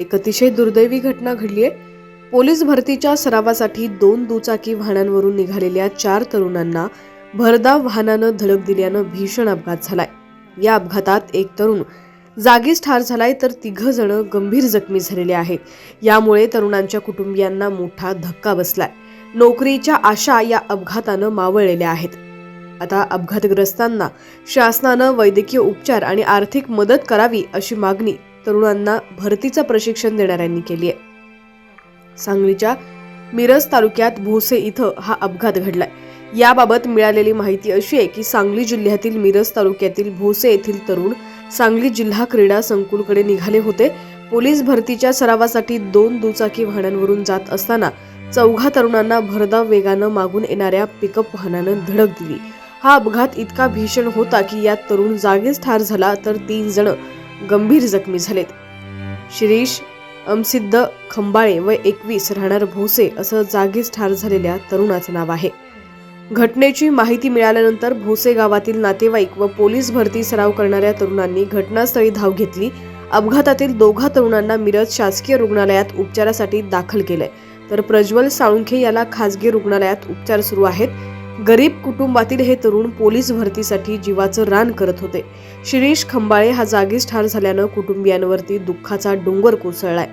एक अतिशय दुर्दैवी घटना घडली आहे. पोलीस भरतीच्या सरावासाठी दोन दुचाकी वाहनांवरून निघालेल्या चार तरुणांना भरधाव वाहनानं धडक दिल्यानं भीषण अपघात झालाय. या अपघातात एक तरुण जागीच ठार झालाय तर तिघ जण गंभीर जखमी झालेले आहेत यामुळे तरुणांच्या कुटुंबियांना मोठा धक्का बसलाय. नोकरीच्या आशा या अपघातानं मावळलेल्या आहेत. आता अपघातग्रस्तांना शासनानं वैद्यकीय उपचार आणि आर्थिक मदत करावी अशी मागणी तरुणांना भरतीचं प्रशिक्षण देणाऱ्यांनी केली आहे सांगलीच्या मिरज तालुक्यात भोसे इथं हा अपघात घडलाय. याबाबत मिळालेली माहिती अशी आहे की सांगली जिल्ह्यातील मिरज तालुक्यातील भोसे येथील तरुण सांगली जिल्हा क्रीडा संकुलकडे निघाले होते. पोलीस भरतीच्या सरावासाठी दोन दुचाकी वाहनांवरून जात असताना चौघा तरुणांना भरधाव वेगानं मागून येणाऱ्या पिकअप वाहनानं धडक दिली. हा अपघात इतका भीषण होता की यात तरुण जागीच ठार झाला तर तीन जण गंभीर जखमी झालेत. शिरीष अमसिद्ध खंबाळे व एकवीस राहणार भोसे असं जागीच ठार झालेल्या तरुणाचं नाव आहे. घटनेची माहिती मिळाल्यानंतर भोसे गावातील नातेवाईक व पोलीस भरती सराव करणाऱ्या तरुणांनी घटनास्थळी धाव घेतली. अपघातातील दोघा तरुणांना मिरज शासकीय रुग्णालयात उपचारासाठी दाखल केलंय. तर प्रज्वल साळुंखे याला खासगी रुग्णालयात उपचार सुरू आहेत. गरीब कुटुंबातील हे तरुण पोलीस भरतीसाठी जीवाचं रान करत होते. शिरीष खंबाळे हा जागीच ठार झाल्यानं कुटुंबियांवरती दुःखाचा डोंगर कोसळलाय.